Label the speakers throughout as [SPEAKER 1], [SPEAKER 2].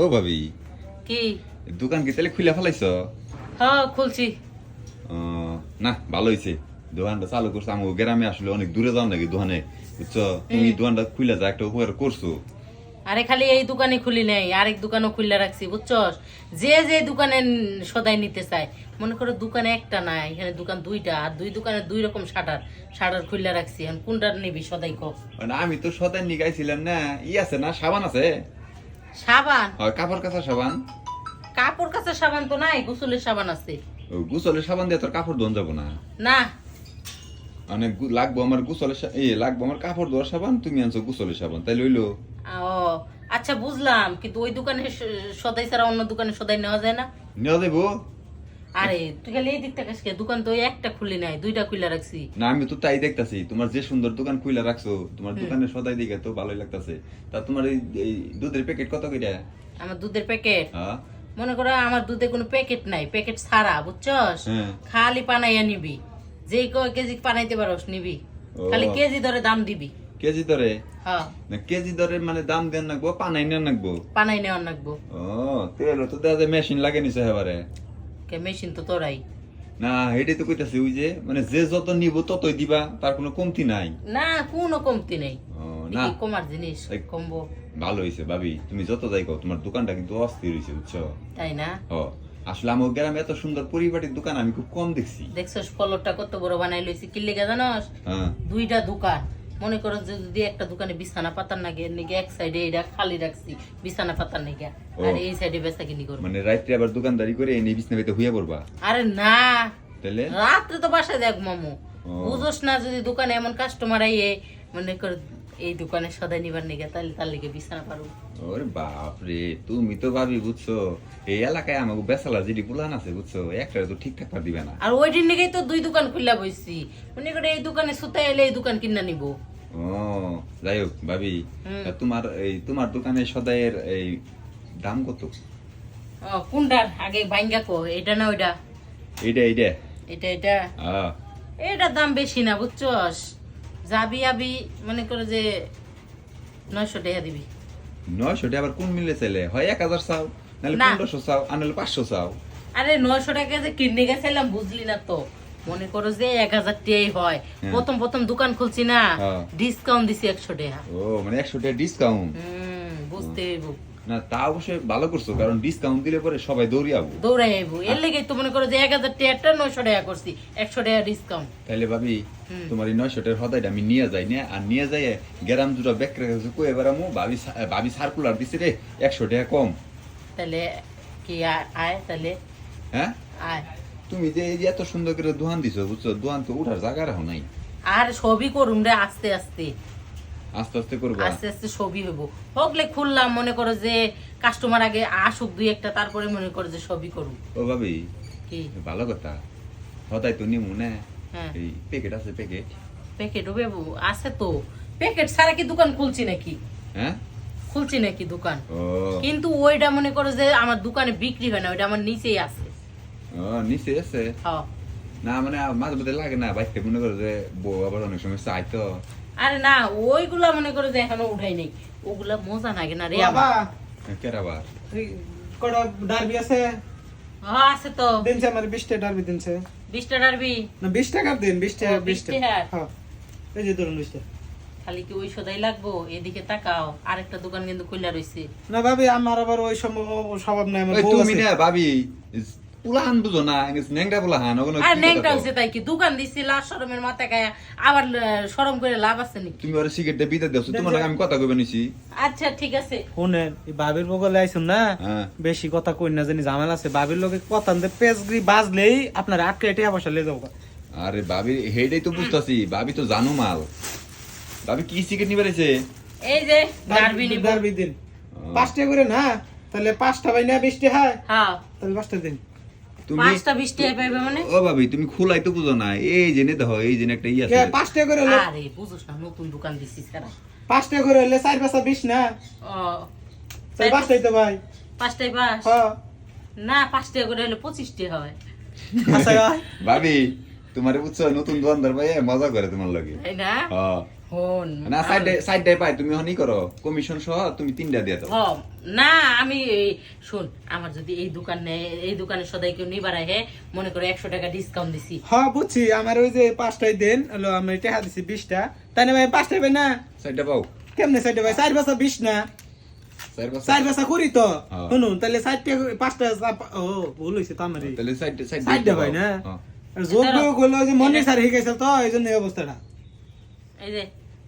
[SPEAKER 1] ও ভাবি।
[SPEAKER 2] কি?
[SPEAKER 1] দোকান কি তাহলে খুলে ফেলাইছ?
[SPEAKER 2] হ্যাঁ খুলছি।
[SPEAKER 1] না ভালো হয়েছে দোকানটা চালু করছ আমার গ্রামে আসলে অনেক দূরে যাও নাকি দোকানে বুঝছ? তুমি দোকানটা খুলে যা একটা উপকার করছ।
[SPEAKER 2] আরে খালি এই দোকানে খুলি নাই আরেক দোকানও খুললে রাখছি বুঝছস? যে যে দোকানে সদাই নিতে চায় মনে করো দোকানে একটা না এখানে দোকান দুইটা আর দুই দোকানে দুই রকম শাটার শাটার খুললে রাখছি এখন কোনটা নিবি সদাই কো
[SPEAKER 1] মানে আমি তো সদাই নিগাইছিলাম না ই আছে না সাবান আছে?
[SPEAKER 2] সাবান।
[SPEAKER 1] হয় কাপড় কাঁচা সাবান?
[SPEAKER 2] কাপড় কাঁচা সাবান তো নাই গোসলের সাবান আছে।
[SPEAKER 1] ও, গুসলের সাবান দিয়ে তোর কাপড় ধোন যাব না?
[SPEAKER 2] না।
[SPEAKER 1] মানে লাগবো আমার গোসলের এই লাগবো আমার কাপড় ধোয়ার সাবান তুমি আনছো গুসলের সাবান তাই লইলো
[SPEAKER 2] ও আচ্ছা বুঝলাম কিন্তু ওই দোকানে সদাই ছাড়া অন্য দোকানে সদাই নেওয়া যায় না?
[SPEAKER 1] নেওয়া দেবো
[SPEAKER 2] আরে তুই খালি এই দিকটা কাছে দোকান তো একটা খুলি নাই দুইটা খুলে রাখছি।
[SPEAKER 1] না আমি তো তাই দেখতাছি তোমার যে সুন্দর দোকান খুলে রাখছো তোমার দোকানে সদাই দিকে তো ভালোই লাগতাছে। তা তোমার এই দুধের প্যাকেট কত করে
[SPEAKER 2] আমার দুধের প্যাকেট?
[SPEAKER 1] হ্যাঁ।
[SPEAKER 2] মনে করো আমার দুধে কোনো প্যাকেট নাই প্যাকেট ছাড়া বুঝছস?
[SPEAKER 1] হ্যাঁ।
[SPEAKER 2] খালি পানাইয়া নিবি। যেই কয় কেজি পানাইতে পারোস নিবি। খালি কেজি ধরে দাম দিবি।
[SPEAKER 1] কেজি দরে?
[SPEAKER 2] হ্যাঁ।
[SPEAKER 1] না কেজি দরে মানে দাম দেন নাকবো পানাই নেন নাকবো
[SPEAKER 2] পানাই নেওয়ার লাগবো
[SPEAKER 1] ও তেল তো যায় মেশিন লাগে নিছে এবারে।
[SPEAKER 2] কে মেশিন তো তোরাই।
[SPEAKER 1] না এটাই তো কইতাছি ওই যে মানে যে যত নিব ততই দিবা তার কোনো কমতি নাই।
[SPEAKER 2] না কোনো কমতি নেই।
[SPEAKER 1] না।
[SPEAKER 2] কমার জিনিস কমবো।
[SPEAKER 1] ভালো হয়েছে ভাবি তুমি যত যাই কও তোমার দোকানটা কিন্তু অস্থির হয়েছে বুঝছ?
[SPEAKER 2] তাই না?
[SPEAKER 1] ও আসলে আমার গ্রামে এত সুন্দর পরিপাটির দোকান আমি খুব কম দেখছি।
[SPEAKER 2] দেখছস কলরটা কত বড় বানাই লইছি কি লেগে জানোস?
[SPEAKER 1] হ্যাঁ।
[SPEAKER 2] দুইটা দোকান। মনে করো যে যদি একটা দোকানে বিছানা পাতার না গিয়ে নিগে এক সাইডে এটা খালি রাখছি বিছানা পাতার না
[SPEAKER 1] গিয়া
[SPEAKER 2] আর এই সাইডে বেচা কিনি করব।
[SPEAKER 1] মানে রাত্রে আবার দোকানদারি করে এনে বিছনা বেতে হুইয়া পড়বা?
[SPEAKER 2] আরে না।
[SPEAKER 1] তাহলে?
[SPEAKER 2] রাত্রে তো বাসায় দেখ মামু।
[SPEAKER 1] বুঝছ
[SPEAKER 2] বুঝোস না যদি দোকানে এমন কাস্টমার আইয়ে মনে কর এই দোকানে সদাই নিবার নিগে তাহলে তার লিগে বিছানা পারো।
[SPEAKER 1] ওরে বাপরে তুমি তো ভাবি বুঝছ এই এলাকায় আমাকে বেসালা যেটি পুলান আছে বুঝছ একটা তো ঠিকঠাক পার দিবে না।
[SPEAKER 2] আর ওই দিন নিগেই তো দুই দোকান খুললা বইছি। মনে করে এই দোকানে সুতা এলে এই দোকান কিনা নিব।
[SPEAKER 1] ও যাই হোক ভাবি তোমার এই তোমার দোকানে সদাইয়ের এই দাম কত?
[SPEAKER 2] ও, কোনটার? আগে বাইঙ্গা কো এটা না ওইটা?
[SPEAKER 1] এইটা এইটা।
[SPEAKER 2] এটা এটা?
[SPEAKER 1] আহ,
[SPEAKER 2] এটার দাম বেশি না বুঝছস? যাবি আবি মনে করে যে নয়শো টাকা দিবি।
[SPEAKER 1] নয়শো টাকা আবার কোন মিলে চাইলে? হয় এক হাজার চাও নাহলে পনেরোশো চাও আর নাহলে পাঁচশো চাও।
[SPEAKER 2] আরে নয়শো টাকা যে কিনে গেছিলাম বুঝলি না তো। মনে করো যে এক হাজার টাকাই হয়।
[SPEAKER 1] হ্যাঁ।
[SPEAKER 2] প্রথম প্রথম দোকান খুলছি না
[SPEAKER 1] হ্যাঁ।
[SPEAKER 2] ডিসকাউন্ট দিছি একশো টাকা।
[SPEAKER 1] ও মানে একশো টাকা ডিসকাউন্ট
[SPEAKER 2] বুঝতে
[SPEAKER 1] না তা অবশ্যই ভালো করছ কারণ ডিসকাউন্ট দিলে পরে সবাই দৌড়িয়াবো।
[SPEAKER 2] দৌড়াই আইব এর লেগে তো মনে করো যে এক হাজার টাকাটা নয়শো টাকা করছি একশো টাকা ডিসকাউন্ট
[SPEAKER 1] তাইলে ভাবি তোমার এই নয়শো টাকার হদাইটা আমি নিয়ে যাই না? আর নিয়ে যাই গ্রাম দুটো বেকরে কাছে কয়ে বেড়ামো ভাবি ভাবি সার্কুলার দিছে রে একশো টাকা কম।
[SPEAKER 2] তাহলে কি আয়- তাহলে
[SPEAKER 1] হ্যাঁ?
[SPEAKER 2] আয়।
[SPEAKER 1] তুমি যে এত সুন্দর করে দোকান দিছো বুঝছ? দোকান তো উঠার জায়গা রাখো নাই।
[SPEAKER 2] আর সবই করুম রে আস্তে আস্তে।
[SPEAKER 1] আস্তে আস্তে করব
[SPEAKER 2] আস্তে আস্তে সবই হইব। হকলে খুললাম মনে করো যে কাস্টমার আগে আসুক দুই একটা তারপরে মনে করো যে সবই করুম
[SPEAKER 1] ও ভাবি
[SPEAKER 2] কি?
[SPEAKER 1] ভালো কথা। হদাই তো নিমু না?
[SPEAKER 2] হ্যাঁ।
[SPEAKER 1] এই প্যাকেট আছে প্যাকেট
[SPEAKER 2] প্যাকেট বেবু আছে তো। প্যাকেট ছাড়া কি দোকান খুলছি নাকি?
[SPEAKER 1] হ্যাঁ?
[SPEAKER 2] খুলছি নাকি দোকান? কিন্তু ওইটা মনে করো যে আমার দোকানে বিক্রি হয় না ওইটা আমার নিচেই আছে।
[SPEAKER 1] ও নিচে আছে?
[SPEAKER 2] হ্যাঁ
[SPEAKER 1] না মানে মাঝে মধ্যে লাগে না বাইকটা মনে করো যে বউ আবার অনেক সময় চাই তো।
[SPEAKER 2] আরে না ওইগুলা মনে করো যে এখনও উঠাই নেই। ওগুলা মজা লাগে না রে
[SPEAKER 3] বাবা। এই কটা ডারবি আছে?
[SPEAKER 2] হ্যাঁ আছে তো।
[SPEAKER 3] দিনছে আমার বিশটা ডারবি দিনছে।
[SPEAKER 2] বিশটা ডারবি?
[SPEAKER 3] না বিশ টাকার দিন? বিশ টাকা
[SPEAKER 2] ও,
[SPEAKER 3] বিশ
[SPEAKER 2] 20
[SPEAKER 3] টাকা
[SPEAKER 2] টাকার?
[SPEAKER 3] হ্যাঁ এই যে ধরুন বিশটা।
[SPEAKER 2] খালি কি ওই সদাই লাগবো? এদিকে তাকাও। আরেকটা দোকান কিন্তু খুলে রয়েছে
[SPEAKER 3] না ভাবি আমার আবার ওই সম্ভব স্বভাব নাই আমার
[SPEAKER 1] তুমি না ভাবি পুলাহান বুঝো না নেংটা পুলাহান ওগুলো
[SPEAKER 2] আর তাই কি দোকান দিছি লাশ সরমের মাথায় গায়ে আবার সরম করে লাভ আছে নাকি?
[SPEAKER 1] তুমি ওরা সিগারেটটা বিতে দিছো তোমার আমি কথা কইবে নিছি।
[SPEAKER 2] আচ্ছা ঠিক আছে।
[SPEAKER 3] শুনেন এই বাবির বগলে না?
[SPEAKER 1] হ্যাঁ।
[SPEAKER 3] বেশি কথা কই না জানি ঝামেলা আছে। বাবির লোকে কথা আনতে বাজলেই আপনার আটকে টাকা পয়সা লে যাব।
[SPEAKER 1] আরে ভাবি হেডেই তো বুঝতাছি বাবি তো জানো মাল। বাবি কি সিগারেট নিবে রয়েছে
[SPEAKER 2] এই যে ডারবি নিব।
[SPEAKER 3] ডারবি দিন। পাঁচ টাকা করে না তাহলে পাঁচটা ভাই না বিশ টাকা হয়।
[SPEAKER 2] হ্যাঁ।
[SPEAKER 3] তাহলে পাঁচটা দিন।
[SPEAKER 1] তুমি
[SPEAKER 2] পাঁচটা বিশ টাকা পাইবে মানে?
[SPEAKER 1] ও ভাবি তুমি খোলাই তো বুঝো না। এই জেনে দেখো এই জেনে একটা ই আছে।
[SPEAKER 3] পাঁচ টাকা করে
[SPEAKER 2] আরে বুঝোস না নতুন দোকান দিছি সারা
[SPEAKER 3] পাঁচ টাকা করে হলে চার পাঁচটা বিশ না?
[SPEAKER 2] ও
[SPEAKER 3] তাহলে পাঁচটাই তো ভাই।
[SPEAKER 2] পাঁচটাই পাস
[SPEAKER 3] হ্যাঁ।
[SPEAKER 2] না পাঁচ টাকা করে হলে হয়।
[SPEAKER 3] আচ্ছা ভাই।
[SPEAKER 1] ভাবি তোমার উৎস নতুন দোকানদার ভাই মজা করে তোমার লাগে।
[SPEAKER 2] তাই না?
[SPEAKER 1] হ্যাঁ।
[SPEAKER 2] হন।
[SPEAKER 1] না সাইডে সাইডে পাই তুমি হনি করো। কমিশন সহ তুমি তিনটা দিয়ে দাও।
[SPEAKER 2] না আমি এই শুন আমার যদি এই দোকানে এই দোকানে সদাই কেউ নিবার হে মনে করো একশো টাকা ডিসকাউন্ট দিছি।
[SPEAKER 3] হ্যাঁ বুঝছি আমার ওই যে পাঁচটাই দেন হলো আমি টাকা দিছি বিশটা। তাই না ভাই পাঁচটাই ভাই না?
[SPEAKER 1] সাইডে পাও।
[SPEAKER 3] কেমনে সাইডে ভাই চার বছর বিশ না?
[SPEAKER 1] চার
[SPEAKER 3] বছর করি তো। শুনুন তাহলে চারটে পাঁচটা ও ভুল হয়েছে তো আমারই।
[SPEAKER 1] তাহলে সাইডে সাইডে
[SPEAKER 3] সাইডে ভাই না? যোগ্য করল ওই যে মনে স্যার শিখাইছে তো এই জন্য এই অবস্থাটা।
[SPEAKER 2] এই যে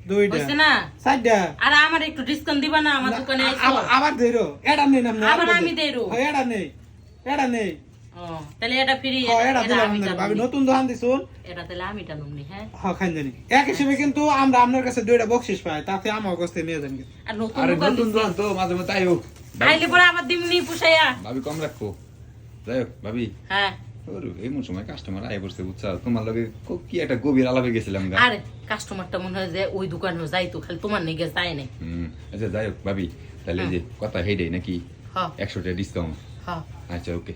[SPEAKER 3] দুইটা।
[SPEAKER 2] না?
[SPEAKER 3] চারটা।
[SPEAKER 2] আর আমার একটু ডিসকাউন্ট দিবা না আমার দোকানে
[SPEAKER 3] আবার- আবার দেরো এটা নেই না
[SPEAKER 2] আবার আমি দেরো।
[SPEAKER 3] এটা নেই। এটা নেই।
[SPEAKER 2] তাহলে এটা ফ্রি
[SPEAKER 3] এটা দিলাম ভাবি নতুন দোকান দিছুন
[SPEAKER 2] এটা তাহলে আমি টানুমনি হ্যাঁ।
[SPEAKER 3] হ্যাঁ খান জানি। এক হিসেবে কিন্তু আমরা আপনার কাছে দুইটা বকশিস পাই তাতে আমার কাছ নিয়ে যান।
[SPEAKER 2] আর নতুন
[SPEAKER 1] নতুন দোকান তো মাঝে মাঝে তাই হোক
[SPEAKER 2] আইলে পরে আবার দিমনি পুষাইয়া।
[SPEAKER 1] ভাবি কম রাখো যাই হোক ভাবি।
[SPEAKER 2] হ্যাঁ।
[SPEAKER 1] এমন সময় কাস্টমার আয় পড়ছে বুঝছ? তোমার লগে কো- একটা গভীর আলাপে গেছিলাম
[SPEAKER 2] আরে কাস্টমারটা মনে হয় যে ওই দোকানে যাইতো খালি তোমার নিয়ে যায় নাই।
[SPEAKER 1] হুম, আচ্ছা যাই হোক ভাবি তাহলে যে কথা হেডে নাকি
[SPEAKER 2] হ্যাঁ।
[SPEAKER 1] একশো টাকা ডিসকাউন্ট
[SPEAKER 2] হ্যাঁ।
[SPEAKER 1] আচ্ছা ওকে